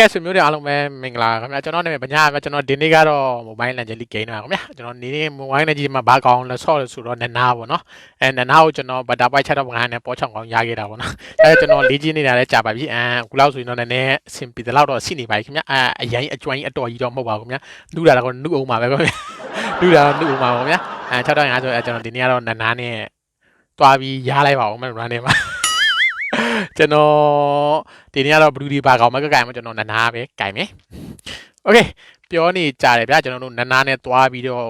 ကဲဆွေမျိုးတွေအားလုံးပဲမင်္ဂလာခင်ဗျာကျွန်တော်နာမည်ဗညာပဲကျွန်တော်ဒီနေ့ကတော့ Mobile Legends League Game ပါခင်ဗျာကျွန်တော်ဒီနေ့ Mobile Legends မှာဘာကောင်းလဲဆော့လို့ဆိုတော့နနာပေါ့နော်အဲနနာကိုကျွန်တော်ဘတ်တာပိုက်ချက်တော့ငါနဲ့ပေါ်ချောင်းကောင်းရခဲ့တာပေါ့နော်အဲကျွန်တော်လေးချင်းနေတာလည်းကြာပါပြီအဲအခုလောက်ဆိုရင်တော့နည်းနည်းအဆင်ပြေတဲ့လောက်တော့ရှိနေပါပြီခင်ဗျာအဲအရင်အကျွမ်းအတော်ကြီးတော့မဟုတ်ပါဘူးခင်ဗျာလူတာတော့နုအောင်ပါပဲခင်ဗျာလူတာနုအောင်ပါပါခင်ဗျာအဲ6တော့ငါဆိုအဲကျွန်တော်ဒီနေ့ကတော့နနာနဲ့တွားပြီးရားလိုက်ပါဦးမယ် run နေမှာ ကျွန်တော် ဒီနေ့ကတော့ဘလူးဒီပါကောင်မကကင်မကျွန်တော်နနာပဲကင်မယ်โอเคပြောနေကြတယ်ဗျာကျွန်တော်တို့နနာနဲ့သွားပြီးတော့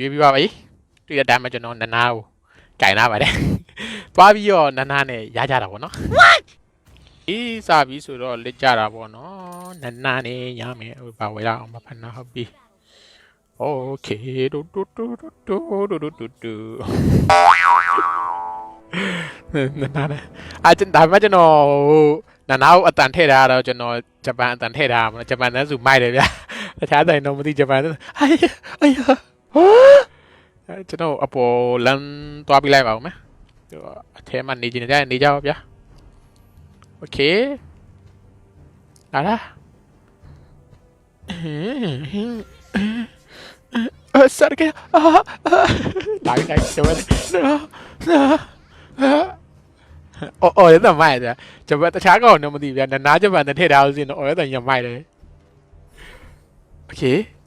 ရွေးပြီးပါပြီတွေ့တဲ့အတိုင်းမှာကျွန်တော်နနာကိုကင်လာပါတယ်သွားပြီးတော့နနာနဲ့ရကြတာပေါ့နော် အေးစပြီဆိုတော့လက်ကြတာပေါ့နော်နနာနဲ့ရမယ်ဟိုပါဝယ်ရအောင်မဖနာဟုတ်ပြီโอเคတူတူတူတူတူတူတူတူနနာနဲ့အကျန်ဒါမှကျွန်တော်နနာကိုအတန်ထည့်ထားတော့ကျွန်တော်ဂျပန်အတန်ထည့်ထားမှာဂျပန်တန်းစုမိုက်တယ်ဗျာတခြားတိုင်းတော့မသိဂျပန်တန်းအိုင်အိုင်အဲကျွန်တော်အပေါ်လမ်းသွားပြလိုက်ပါဦးမယ်အထဲမှာနေကြနေကြနေကြပါဗျာ โอเคလာလာအစရကေအာလာကြတယ်ကျွန်တော်အော်အော်ရတဲ့မိုက်တယ်ကျွန်တော်တခြားကောင်တော့မသိဘူးဗျာနားဂျပန်နဲ့ထည့်ထားလို့စရင်တော့အော်ရတဲ့ညမိုက်တယ်โอเค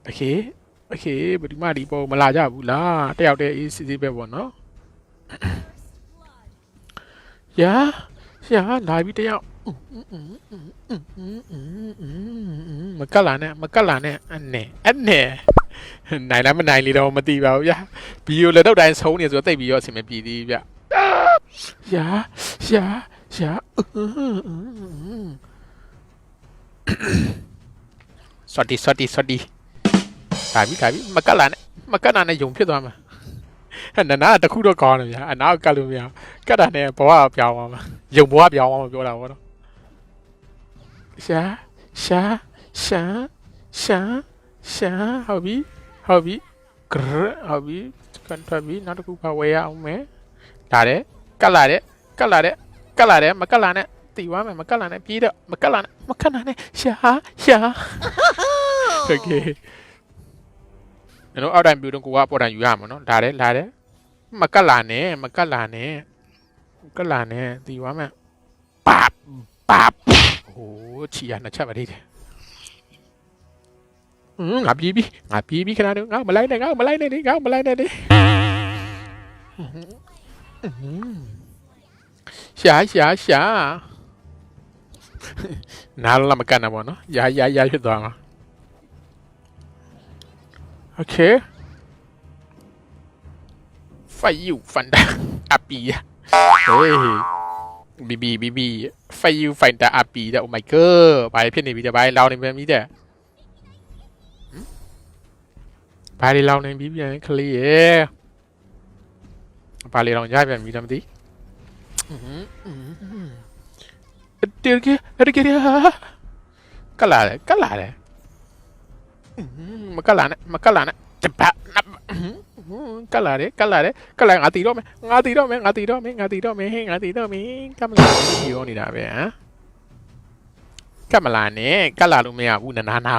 โอเคโอเคဘယ်ဒီမှဒီပေါ်မလာကြဘူးလားတယောက်တည်းအေးစစ်စစ်ပဲပေါ့နော် ယာယာလာပြီတယောက်မကလာနဲ့မကလာနဲ့အနေအနေနိုင်လားမနိုင်လေတော့မသိပါဘူးဗျာဗီဒီယိုလည်းတော့တိုင်းဆုံးနေဆိုတော့တိတ်ပြီးတော့အဆင်မပြေသေးဘူးဗျယာယာယာဆော်တီဆော်တီဆော်တီဒါပြီဒါပြီမကလာနဲ့မကလာနဲ့ယုံဖြစ်သွားမှာဟဲ့ နနာတခုတော့ကောင်းတယ်ဗျာအနာကတ်လို့မရကတ်တာနဲ့ဘဝပြောင်းသွားမှာယုံဘဝပြောင်းသွားမှာပြောတာပေါ့နော်ရှာရှာရှာရှာရှာဟောဘီဟောဘီဂရဟောဘီကန်ထွက်ပြီးနောက်တစ်ခုပါဝယ်ရအောင်မယ်ဒါတဲ့ကတ်လာတဲ့ကတ်လာတဲ့ကတ်လာတဲ့မကတ်လာနဲ့တီဝမ်းမယ်မကတ်လာနဲ့ပြေးတော့မကတ်လာနဲ့မကတ်လာနဲ့ရှာရှာ okay ကျွန်တော်အောက်တိုင်ပြူတော့ကိုကပေါ်တိုင်ယူရမှာနော်လာတယ်လာတယ်မကတ်လာနဲ့မကတ်လာနဲ့ကတ်လာနဲ့ဒီဝါမန်ပါပါဟိုးချီရနှစ်ချက်ပါသေးတယ်อืมငါပြေးပြီငါပြေးပြီခဏတော့ငါမလိုက်နဲ့ငါမလိုက်နဲ့ဒီငါမလိုက်နဲ့ဒီရှာရှာရှာနားလာမကန်တာပေါ့နော်ရာရာရာဖြစ်သွားမှာ Okay. Fail, à. Fanta, Api. Hey. BB, BB. Fail, Fanta, Api. Oh my god. Bài phiên này bây giờ bài này bây giờ. Bài đi lao này bây giờ clear. Bài đi lao nhai bây giờ bây giờ đi. Điều kia, điều. Cái là cái là đấy. တေကေရကေရကလာတယ်ကလာတယ်မကလာနဲ့မကလာနဲ့တပတ်ကလာတယ်ကလာတယ်ကလာငါတီတော့မယ်ငါတီတော့မယ်ငါတီတော့မယ်ငါတီတော့မယ်ငါတီတော့မယ်ကမလာဒီရောနေတာပဲဟမ်ကမလာနဲ့ကလာလို့မရဘူးနာနာနာ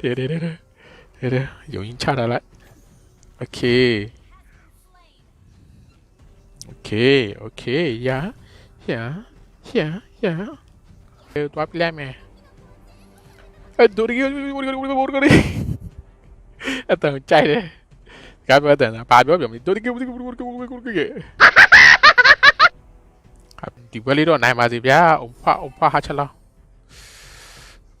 တဲ့တဲ့တဲ့တဲ့တဲ့ယုံရင်ချတာလိုက်โอเคโอเคโอเคယာယာယာယာအဲတော့ပြလိုက်မယ် အဲဒူရီအတန်ကြိုက်တယ်ကပြောတယ်ဘာပြောပြောမလဲဒူရီဒီဘက်လေးတော့နိုင်ပါစေဗျာအဖအဖဟာချလာ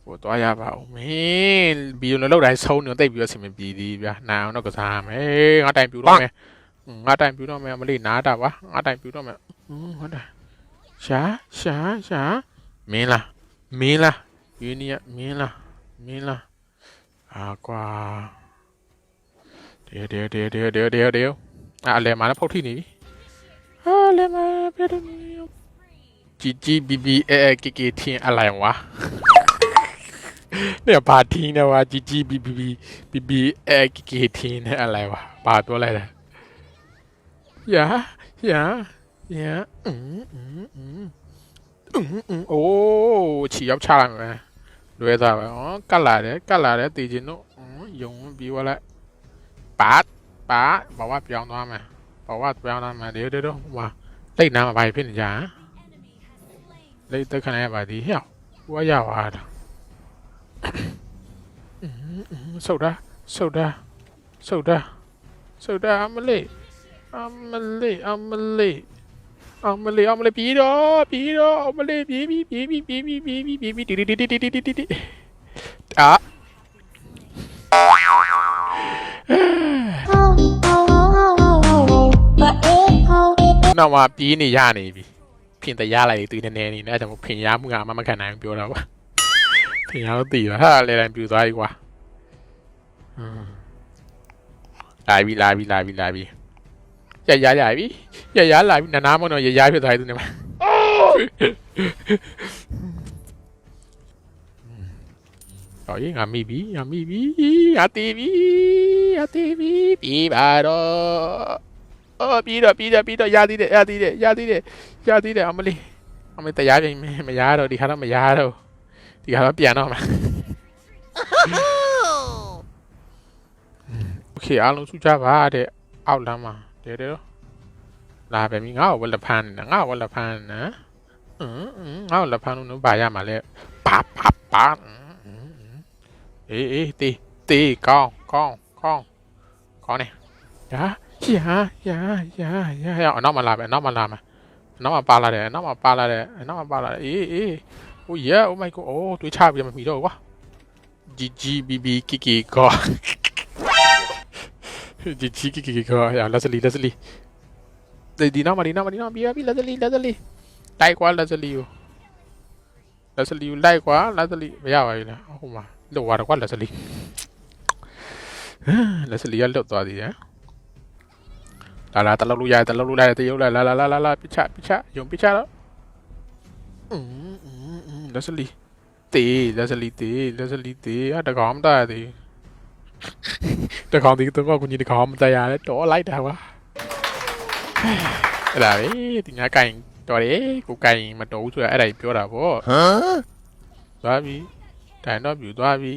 ဟိုတော့ရပါဦးမင်းဘီယိုလောက်တိုင်းဆုံးနေတိတ်ပြီးတော့ဆင်မပြေသေးဗျာနိုင်အောင်တော့ကစားမယ်ငါတိုင်ပြူတော့မယ်ငါတိုင်ပြူတော့မယ်မလေးနားတာပါငါတိုင်ပြူတော့မယ်ဟုတ်တယ်ရှာရှာရှာမင်းလားမင်းလားယူနီယမင်းလား นี้ละอ่ากว่า เดี๋ยวเดี๋ยวเดี๋ยวเดี๋ยวเดี๋ยวเดี๋ยวเดี๋ยวอะเรมาแล้วพวกที่นี่อ่าเรมาเพื่อนจีจีบีบีเอเอกิกทีอะไรวะเนี่ยปาทีนะวะจีจีบีบีบีบีเอกิกทีนอะไรวะปาตัวอะไรนะอย่าอย่าอย่าอืมอืมอืมอืมอืมโอ้ฉี่ยับชาลังนะ လွဲသားပဲဩကတ်လာတယ်ကတ်လာတယ်တည်ချင်းတို့ယုံပြီးသွားလိုက်ပါပါဘာဝပြောင်းသွားမယ်ဘာဝပြောင်းသွားမယ်ဒီတို့ဟိုလိတ်နာမှာဘာဖြစ်နေကြဟမ်လိတ်တက်ခဏရပါသည်ဟဲ့ဟိုရပါတာဆုတ်တာဆုတ်တာဆုတ်တာဆုတ်တာအမလေးအမလေးအမလေး အမလေးအမလေးပြီးတော့ပြီးတော့အမလေးပြီးပြီးပြီးပြီးပြီးပြီးပြီးပြီးပြီးပြီးတီတီတီတီတီတီတီတီအာနောက်မှပြေးနေရနေပြီဖင်တရားလိုက်သူနည်းနည်းနေနဲ့အဲဒါကြောင့်ဖင်ရမှုကမမခံနိုင်ဘူးပြောတာပါဖင်ရတော့တည်ပါဟာလေတိုင်းပြူသွားပြီကွာလာပြီလာပြီလာပြီလာပြီ ရရရပြီရရလာပြီနာနာမတော့ရရဖြစ်သွားပြီသူနေမှာဟောရေးငါမိပြီငါမိပြီငါတီးပြီငါတီးပြီပြီးပါတော့ အော်ပြီးတော့ပြီးတော့ပြီးတော့ရသေးတယ်ရသေးတယ်ရသေးတယ်ရသေးတယ်အမလေးအမလေးတရားပြင်မမရတော့ဒီခါတော့မရတော့ဒီခါတော့ပြန်တော့မှာโอเคအားလုံးစုကြပါတဲ့အောက်လမ်းမှာ เดี๋ยวเดี๋ยวลาแบบนี้เงาวันละพันนะเงาวันละพันนะอืมเงาวันละพันนู้นบายามาแล้วปั๊บปั๊บปั๊บเอ๊ะตีตีกองกองกองกองเนี่ยยาอย่าอย่าอย่าอย่าเอาน้องมาลาไปน้องมาลามาน้องมาปลาละเด้น้องมาปลาละเด้น้องมาปลาละเอ๊ะเอ๊ะโอ้ยโอ้ไม่กูโอ้ตัวชาบยังไม่มีด้วยวะจีจีบีบีกิกิกอ GG kìa kìa à, Lazali Lazali Đi đi nào mà đi nào mà đi nào bia bia Lazali Lazali Lai quá Lazali Lazali lai quá Lazali Bây giờ vậy nè Không mà Lộ quá quá Lazali Lazali ăn lộ tòa gì đấy la la ta lâu lưu dài ta lâu lưu dài ta yêu la la la la la, là Picha Picha Dùng Picha đó Lazali Tì Lazali tì Lazali tì Hát đã góm ta thì တကောင်ဒီတော့ကိုကြီးတကောင်မတရလဲတော်လိုက်တာကွာအဲ့ဒါပဲဒီညာကင်တော်တယ်ကိုကင်မတော်ဘူးဆိုတာအဲ့ဒါကြီးပြောတာဗောဟမ်သွားပြီတိုင်တော့ပြူသွားပြီ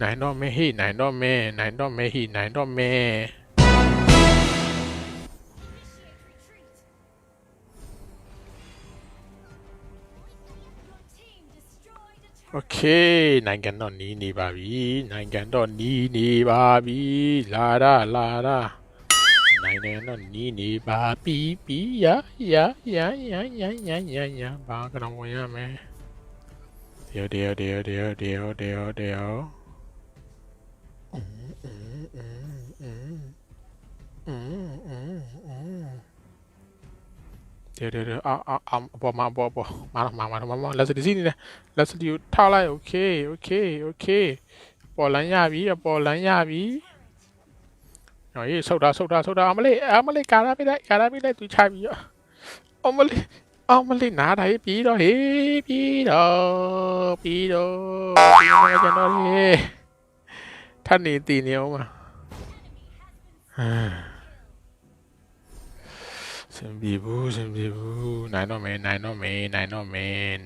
နိုင်တော့မဲဟေးနိုင်တော့မဲနိုင်တော့မဲဟေးနိုင်တော့မဲ โอเคနိုင်ငံတော့နီးနေပါပြီနိုင်ငံတော့နီးနေပါပြီလာရလာရနိုင်ငံတော့နီးနေပါပြီပြီရရရရရရရရဘာကတော့ဝင်ရမယ်เดี๋ยวเดี๋ยวเดี๋ยวเดี๋ยวเดี๋ยวเดี๋ยวเดี๋ยวอืมอืมอืมอืมอืมอืมอืม เดี๋ยวเดี๋ยวเดี๋ยวเอาเอาเอาပေါ်มาပေါ်ပေါ်มามามามามาလက်စတီစီနေတယ် လက်စတီကိုထောက်လိုက်โอเคโอเคโอเคပေါ်လန်းရပြီအပေါ်လန်းရပြီဟောရေးဆုတ်တာဆုတ်တာဆုတ်တာအမလေးအမလေးကာရာပေးလိုက်ကာရာပေးလိုက်သူချပြီရောအမလေးအမလေးနားတိုင်းပြီးတော့ဟေးပြီးတော့ပြီးတော့ပြီးတော့ကျွန်တော်ရေထပ်နေတည်နေအောင်ပါဟာ စင်ပြေဘူးစင်ပြေဘူးနိုင်တော့မယ်နိုင်တော့မယ်နိုင်တော့မယ်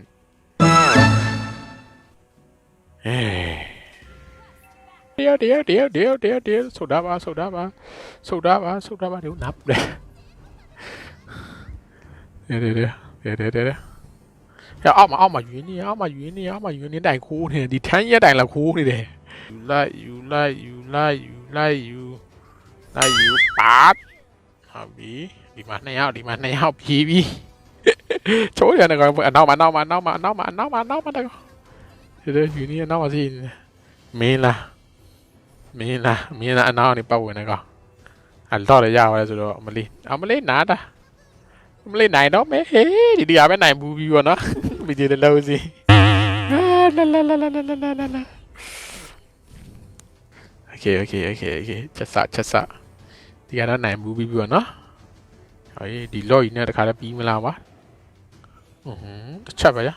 အေးတယောက်တယောက်တယောက်တယောက်တယောက်တယောက်ဆိုတာပါဆိုတာပါဆိုတာပါဆိုတာပါဒီနားပူတယ်တဲ့တဲ့တဲ့တဲ့တဲ့။အောက်မှာအောက်မှာယူနေအောက်မှာယူနေအောက်မှာယူနေတိုင်ခိုးနေဒီထန်းရက်တိုင်လာခိုးနေတယ်။ယူလိုက်ယူလိုက်ယူလိုက်ယူလိုက်ယူလိုက်ယူပါ။ဟာဘီ ဒီမှာနှစ်ယောက်ဒီမှာနှစ်ယောက်ပြေးပြီချိုးရတဲ့ကောင်အနောက်မှာအနောက်မှာအနောက်မှာအနောက်မှာအနောက်မှာအနောက်မှာတကောဒီလိုယူနီအနောက်မှာစီမင်းလားမင်းလားမင်းလားအနောက်ကနေပတ်ဝင်တဲ့ကောင်အတော့လည်းရပါတယ်ဆိုတော့အမလေးအမလေးနားတာအမလေးနိုင်တော့မေးဟေးဒီတရားပဲနိုင်ဘူးပြီပေါ့နော်မိကြီးလည်းလုံးစီလာလာလာလာလာလာလာလာ Okay okay okay okay ချက်စချက်စဒီကတော့နိုင်ဘူးပြီပေါ့နော် ဟေးဒီလော့ကြီးနဲ့တခါလည်းပြီးမလားပါอือหือတစ်ချက်ပဲရ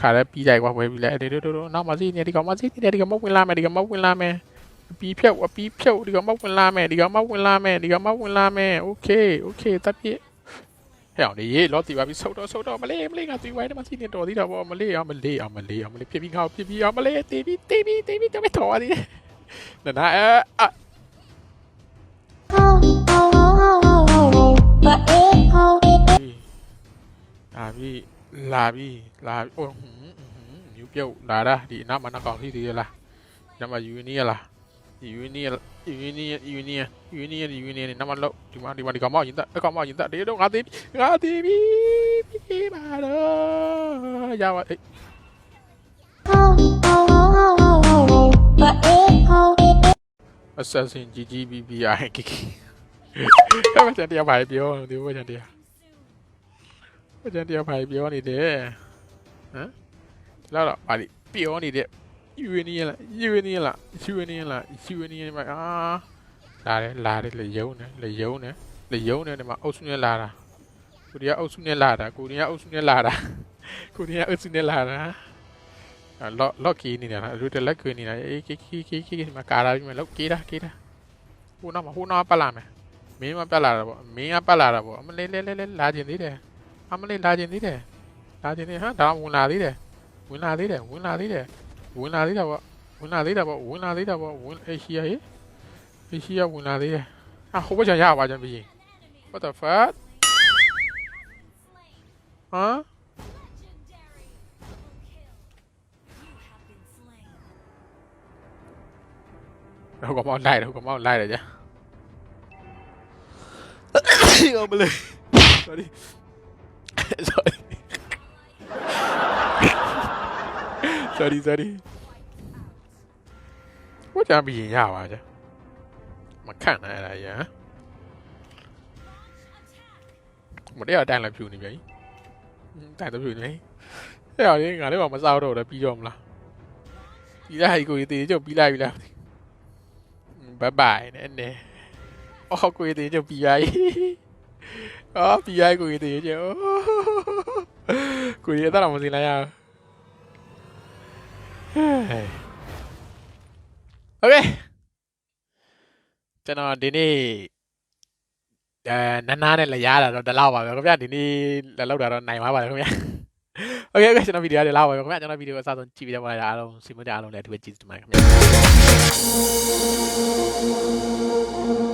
ခါလဲပြီးကြိုက်ကွာဝယ်ပြီးလဲအဲ့ဒီတို့တို့နောက်မှစီနေဒီကောင်မစီနေဒီကောင်မဝင်လာမယ်ဒီကောင်မဝင်လာမယ်အပီဖြုတ်အပီဖြုတ်ဒီကောင်မဝင်လာမယ်ဒီကောင်မဝင်လာမယ်ဒီကောင်မဝင်လာမယ်โอเคโอเคတပ်ပြဟဲ့အောင်ဒီလောတီပါပြီးဆုတ်တော့ဆုတ်တော့မလေးမလေးကတီဝိုင်းတော့မစီနေတော်သေးတော့ဗောမလေးအောင်မလေးအောင်မလေးအောင်မလေးဖြစ်ပြီးခါဖြစ်ပြီးအောင်မလေးတီးပြီးတီးပြီးတီးပြီးတော့မတော်ပါသေးတယ်နာအဲ အာလာပြီလာပြီလာပြီအိုးဟွန်းဟွန်းမြူပြုတ်လာတာဒီအနောက်မှာနောက်ကောင်ရှိသေးရလားညမှာယူနီရလားယူနီရယူနီရယူနီရယူနီရယူနီရနောက်မှာလို့ဒီမှာဒီမှာဒီကောင်မရင်တက်အကောင်မရင်တက်ဒီတော့ငါသေးငါသေးပြီပြီပါတော့ရပါအေးအဆက်စင် GGBBI ကိကိ အဲ့မချန်တရားပါပြောဒီဘချန်တရားအကျန်တရားဖိုင်ပြောနေတယ်ဟမ်လာတော့ပါလိပြောနေတဲ့ယူရင်းနီလားယူရင်းနီလားယူရင်းနီလားယူရင်းနီမှာအာလာတယ်လာတယ်လေယုံတယ်လေယုံတယ်လေယုံတယ်ဒီမှာအုပ်စုနဲ့လာတာကိုရီးယားအုပ်စုနဲ့လာတာကိုရီးယားအုပ်စုနဲ့လာတာကိုရီးယားအုပ်စုနဲ့လာတာလော့လော့ကီနေတယ်လားလူတလက်ကွေးနေတာအေးကီကီကီကီမှာကာလာပြီးမှလော့ကေးတာကေးတာဟိုနောက်မှာဟိုနောက်ပတ်လာမယ် မင်းမပတ်လာတာပေါ့မင်းကပတ်လာတာပေါ့အမလေးလေးလေးလာကျင်သေးတယ်အမလေးလာခြင်းသေးတယ်လာခြင်းသေးဟာဒါဝင်လာသေးတယ်ဝင်လာသေးတယ်ဝင်လာသေးတယ်ဝင်လာသေးတာပေါ့ဝင်လာသေးတာပေါ့ဝင်လာသေးတာပေါ့ဝင်အေရှိယာဟေးအေရှိယာဝင်လာသေးတယ်ဟာဟိုဘက်ချန်ရပါကြပြီ what the fuck ဟမ်ဟိုကောင်မောက်လိုက်တယ်ဟိုကောင်မောက်လိုက်တယ်ကြာ Unbelievable. Sorry. sorry. sorry, sorry. 我讲比人家好玩去。mà khả này là gì hả mà đấy là đang làm chủ này vậy đang làm chủ này thế là đấy ngả đấy bảo mà sao đâu là pi dòm là pi ra hay cười tí cho pi lại pi làm bye bye nè nè ô cười tí cho pi lại 逼来。အော် PI ကိုကြီးတည်ကြကိုကြီးအဲ့ဒါမစင်လိုက်ရโอเคကျွန်တော်ဒီနေ့အဲနနာနဲ့လည်းရတာတော့တလောက်ပါပဲခင်ဗျဒီနေ့လည်းလောက်တာတော့နိုင်ပါပါတယ်ခင်ဗျโอเคโอเคကျွန်တော်ဗီဒီယိုတွေလောက်ပါပဲခင်ဗျကျွန်တော်ဗီဒီယိုအစဆုံးကြည့်ပြီးတော့ပါအားလုံးစီမံတဲ့အားလုံးလည်းအထူးပဲကျေးဇူးတင်ပါတယ်ခင်ဗျ